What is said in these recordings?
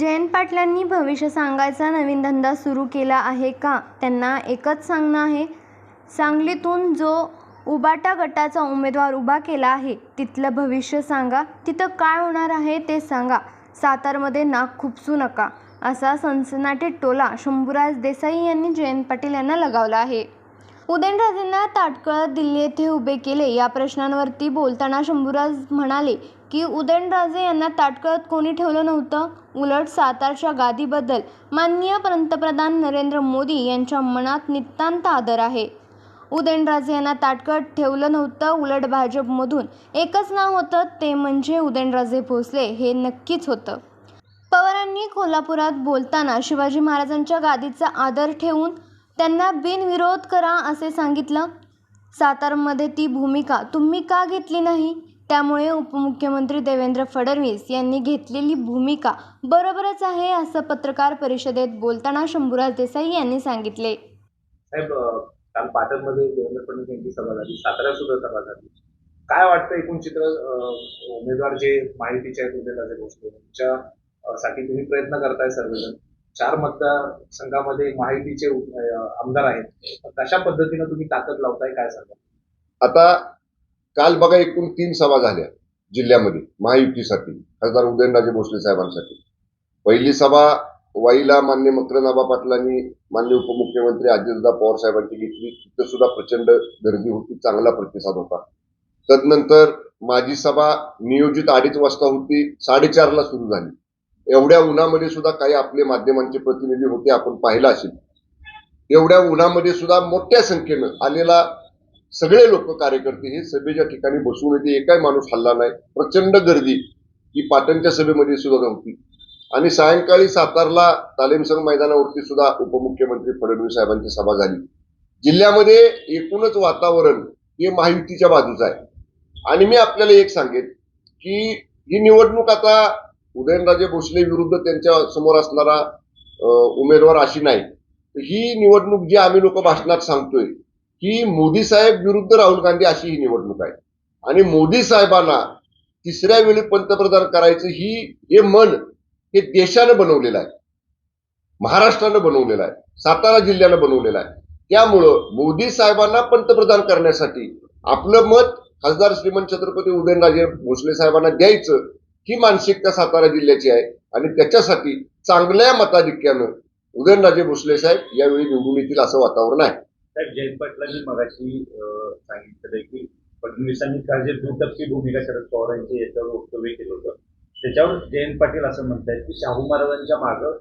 जयंत पाटलांनी भविष्य सांगायचा नवीन धंदा सुरू केला आहे का? त्यांना एकच सांगणं आहे. सांगलीतून जो उबाटा गटाचा उमेदवार उभा केला आहे तिथलं भविष्य सांगा. तिथं काय होणार आहे ते सांगा. सातारमध्ये नाक खुपसू नका असा सनसनाटी टोला शंभूराज देसाई यांनी जयंत पाटील यांना लगावला आहे. उदयनराजेंना ताटकळत दिल्ली येथे उभे केले. या प्रश्नांवरती बोलताना शंभूराज म्हणाले की उदयनराजे यांना ताटकळत कोणी ठेवलं नव्हतं? उलट सातारच्या गादीबद्दल माननीय पंतप्रधान नरेंद्र मोदी यांच्या मनात नितांत आदर आहे. उदयनराजे यांना ताटकळत ठेवलं नव्हतं उलट भाजपमधून एकच नाव होतं ते म्हणजे उदयनराजे भोसले हे नक्कीच होतं. पवारांनी कोल्हापुरात बोलताना शिवाजी महाराजांच्या गादीचा आदर ठेवून त्यांना बिनविरोध करा असे सांगितलं. सातारमध्ये ती भूमिका तुम्ही का घेतली नाही? त्यामुळे उपमुख्यमंत्री देवेंद्र फडणवीस यांनी घेतलेली भूमिका बरोबरच आहे असं पत्रकार परिषदेत बोलताना शंभूराज देसाई यांनी सांगितले. साहेब काल पाटणमध्ये देवेंद्र फडणवीस यांची सभा झाली साताऱ्यात सुद्धा सभा झाली. काय वाटतं एकूण चित्र उमेदवार जे माहितीचे आहेत यांच्या अं, साठी तुम्ही प्रयत्न करताय सर्वजण? चार मतदारसंघामध्ये माहितीचे आमदार आहेत. कशा पद्धतीनं तुम्ही ताकद लावताय काय सांगा आता काल बघा एकूण तीन सभा झाल्या जिल्ह्यामध्ये महायुतीसाठी खासदार उदयनराजे भोसले साहेबांसाठी. पहिली सभा वाईला मान्य मकरनाबा पाटलांनी मान्य उपमुख्यमंत्री अजितदा पवार साहेबांची घेतली. तिथं सुद्धा प्रचंड गर्दी होती चांगला प्रतिसाद होता. तदनंतर माझी सभा नियोजित अडीच वाजता होती साडेचारला सुरू झाली. एवढ्या उन्हामध्ये सुद्धा काही आपले माध्यमांचे प्रतिनिधी होते आपण पाहिलं असेल. एवढ्या उन्हामध्ये सुद्धा मोठ्या संख्येनं आलेला सगळे लोक कार्यकर्ते हे सभेच्या ठिकाणी बसून येते. एकही माणूस हल्ला नाही. प्रचंड गर्दी ही पाटणच्या सभेमध्ये सुद्धा नव्हती. आणि सायंकाळी सातारला तालीम संघ मैदानावरती सुद्धा उपमुख्यमंत्री फडणवीस साहेबांची सभा झाली. जिल्ह्यामध्ये एकूणच वातावरण हे महायुतीच्या बाजूचं आहे. आणि मी आपल्याला एक सांगेन की ही निवडणूक आता उदयनराजे भोसले विरुद्ध त्यांच्यासमोर असणारा उमेदवार अशी नाही. तर ही निवडणूक जी आम्ही लोक भाषणात सांगतोय की मोदी साहेब विरुद्ध राहुल गांधी अशी ही निवडणूक आहे. आणि मोदी साहेबांना तिसऱ्या वेळी पंतप्रधान करायचं ही हे मन हे देशानं बनवलेलं आहे. महाराष्ट्रानं बनवलेलं आहे. सातारा जिल्ह्यानं बनवलेलं आहे. त्यामुळं मोदी साहेबांना पंतप्रधान करण्यासाठी आपलं मत खासदार श्रीमंत छत्रपती उदयनराजे भोसले साहेबांना द्यायचं ही मानसिकता सातारा जिल्ह्याची आहे. आणि त्याच्यासाठी चांगल्या मताधिक्यानं उदयनराजे भोसले साहेब यावेळी निवडून येतील असं वातावरण आहे. साहेब जयंत पाटलांनी मगाशी सांगितलं की फडणवीसांनी काल जे दुटप्पी भूमिका शरद पवार यांची याच्यावर वक्तव्य केलं होतं. त्याच्यावर जयंत पाटील असं म्हणतायत की शाहू महाराजांच्या मागं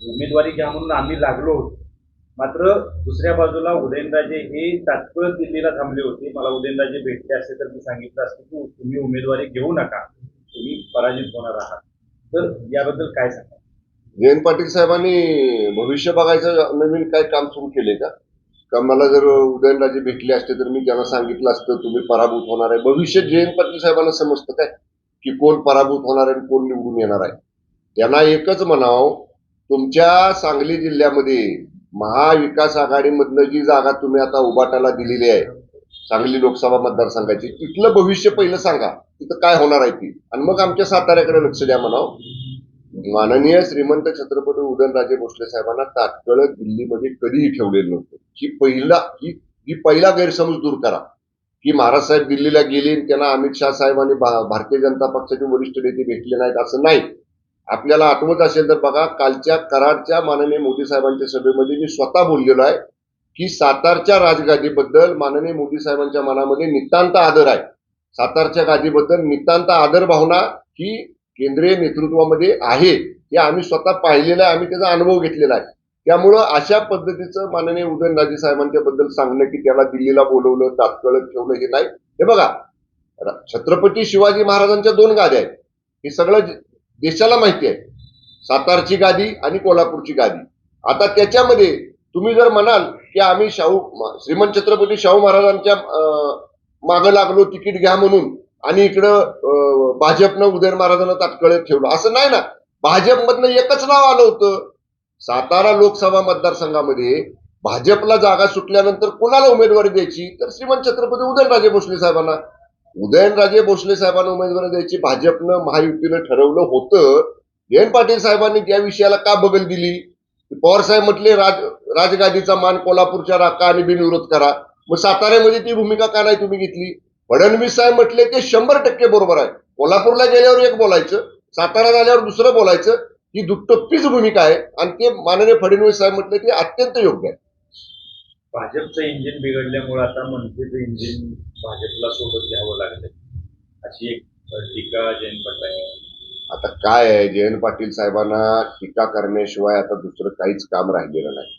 उमेदवारी घ्या म्हणून आम्ही लागलो होतो. मात्र दुसऱ्या बाजूला उदयनराजे हे तात्पुरत दिल्लीला थांबले होते. मला उदयनराजे भेटले असते तर मी सांगितलं असतं की तुम्ही उमेदवारी घेऊ नका. तुम्ही पराजित होणार आहात. तर याबद्दल काय सांगा जयंत पाटील साहेबांनी भविष्य बघायचं नवीन काय काम सुरू केले का? का मला जर उदयनराजे भेटले असते तर मी त्यांना सांगितलं असतं तुम्ही पराभूत होणार आहे. भविष्य जयंत पाटील साहेबांना समजतं काय? की कोण पराभूत होणार आहे आणि कोण निवडून येणार आहे. त्यांना एकच म्हणावं तुमच्या सांगली जिल्ह्यामध्ये महाविकास आघाडीमधनं जी जागा तुम्ही आता उबाटाला दिलेली आहे सांगली लोकसभा मतदारसंघाची तिथलं भविष्य पहिलं सांगा. तिथं काय होणार आहे ती? आणि मग आमच्या साताऱ्याकडे लक्ष द्या म्हणावं. माननीय श्रीमंत छत्रपती उदयनराजे भोसले साहेबांना तात्काळ दिल्लीमध्ये कधीही ठेवलेलं नव्हतं. ही पहिला ही ही पहिला गैरसमज दूर करा. की महाराज साहेब दिल्लीला गेले आणि त्यांना अमित शाह साहेब आणि भारतीय जनता पक्षाचे वरिष्ठ नेते भेटले नाहीत असं नाही. आपल्याला आठवत असेल तर बघा कालच्या कराडच्या माननीय मोदी साहेबांच्या सभेमध्ये मी स्वतः बोललेलो आहे की सातारच्या राजगादीबद्दल माननीय मोदी साहेबांच्या मनामध्ये नितांत आदर आहे. सातारच्या गादीबद्दल नितांत आदर भावना ही केंद्रीय नेतृत्वामध्ये आहे हे आम्ही स्वतः पाहिलेलं आहे आम्ही त्याचा अनुभव घेतलेला आहे. त्यामुळं अशा पद्धतीचं माननीय उदयनराजे साहेबांच्या बद्दल सांगणं की त्याला दिल्लीला बोलवलं तात्कळ ठेवलं हे नाही. हे बघा छत्रपती शिवाजी महाराजांच्या दोन गाद्या आहेत. हे सगळं देशाला माहिती आहे. सातारची गादी आणि कोल्हापूरची गादी. आता त्याच्यामध्ये तुम्ही जर म्हणाल की आम्ही शाहू श्रीमंत छत्रपती शाहू महाराजांच्या अं, मागं लागलो तिकीट घ्या म्हणून आणि इकडं अं, भाजपनं उदयन महाराजांना तात्काळ ठेवलं. असं नाही ना. भाजपमधनं एकच नाव आलं होतं. सातारा लोकसभा मतदारसंघामध्ये भाजपला जागा सुटल्यानंतर कोणाला उमेदवारी द्यायची? तर श्रीमंत छत्रपती उदयनराजे भोसले साहेबांना. उदयनराजे भोसले साहेबांना उमेदवारी द्यायची भाजपनं महायुतीनं ठरवलं होतं. जयंत पाटील साहेबांनी त्या विषयाला का बगल दिली? पवार साहेब म्हटले राज राजगादीचा मान कोल्हापूरच्या राखा आणि बिनविरोध करा. मग साताऱ्यामध्ये ती भूमिका का नाही तुम्ही घेतली? फडणवीस साहेब म्हटले ते शंभर टक्के बरोबर आहे. कोल्हापूरला गेल्यावर एक बोलायचं साताऱ्यात आल्यावर दुसरं बोलायचं ही दुट्टप्पीच भूमिका आहे. आणि ते माननीय फडणवीस साहेब म्हटले ते अत्यंत योग्य आहे. भाजपचं इंजिन बिघडल्यामुळे आता मनसेचं इंजिन भाजपला सोबत घ्यावं लागलं अशी एक टीका जयंत पाटलांनी आता काय आहे? जयंत पाटील साहेबांना टीका करण्याशिवाय आता दुसरं काहीच काम राहिलेलं नाही.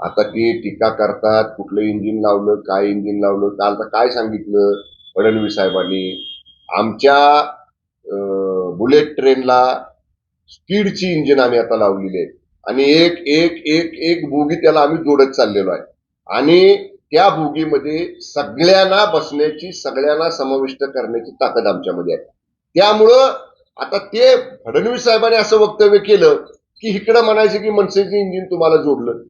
आता ती टीका करतात कुठलं इंजिन लावलं काय इंजिन लावलं काल तर काय सांगितलं? फडणवीस साहेबांनी आमच्या बुलेट ट्रेनला स्पीडची इंजिन आम्ही आता लावलेली आहेत आणि एक एक एक एक बोगी त्याला आम्ही जोडत चाललेलो आहे. आणि त्या बोगीमध्ये सगळ्यांना बसण्याची सगळ्यांना समाविष्ट करण्याची ताकद आमच्यामध्ये आहे. त्यामुळं आता ते फडणवीस साहेबांनी असं वक्तव्य केलं की इकडं म्हणायचं की मनसेचे इंजिन तुम्हाला जोडलं.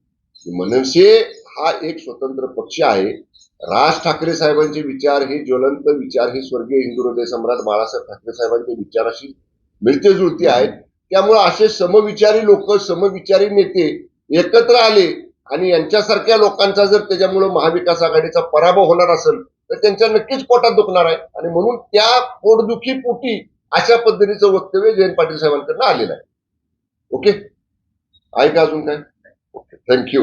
मनसे हा एक स्वतंत्र पक्ष आहे. राज ठाकरे साहेबांचे विचार हे ज्वलंत विचार हे स्वर्गीय हिंदू हृदय सम्राट बाळासाहेब ठाकरे साहेबांचे विचाराशी मिळते जुळते आहेत. त्यामुळे असे समविचारी लोक समविचारी नेते एकत्र आले आणि यांच्यासारख्या लोकांचा जर त्याच्यामुळे महाविकास आघाडीचा पराभव होणार असेल तर त्यांच्या नक्कीच पोटात दुखणार आहे. आणि म्हणून त्या पोटदुखी पोटी अशा पद्धतीचं वक्तव्य जयंत पाटील साहेबांकडनं आलेलं आहे. ओके? आहे का अजून काय? ओके. थँक्यू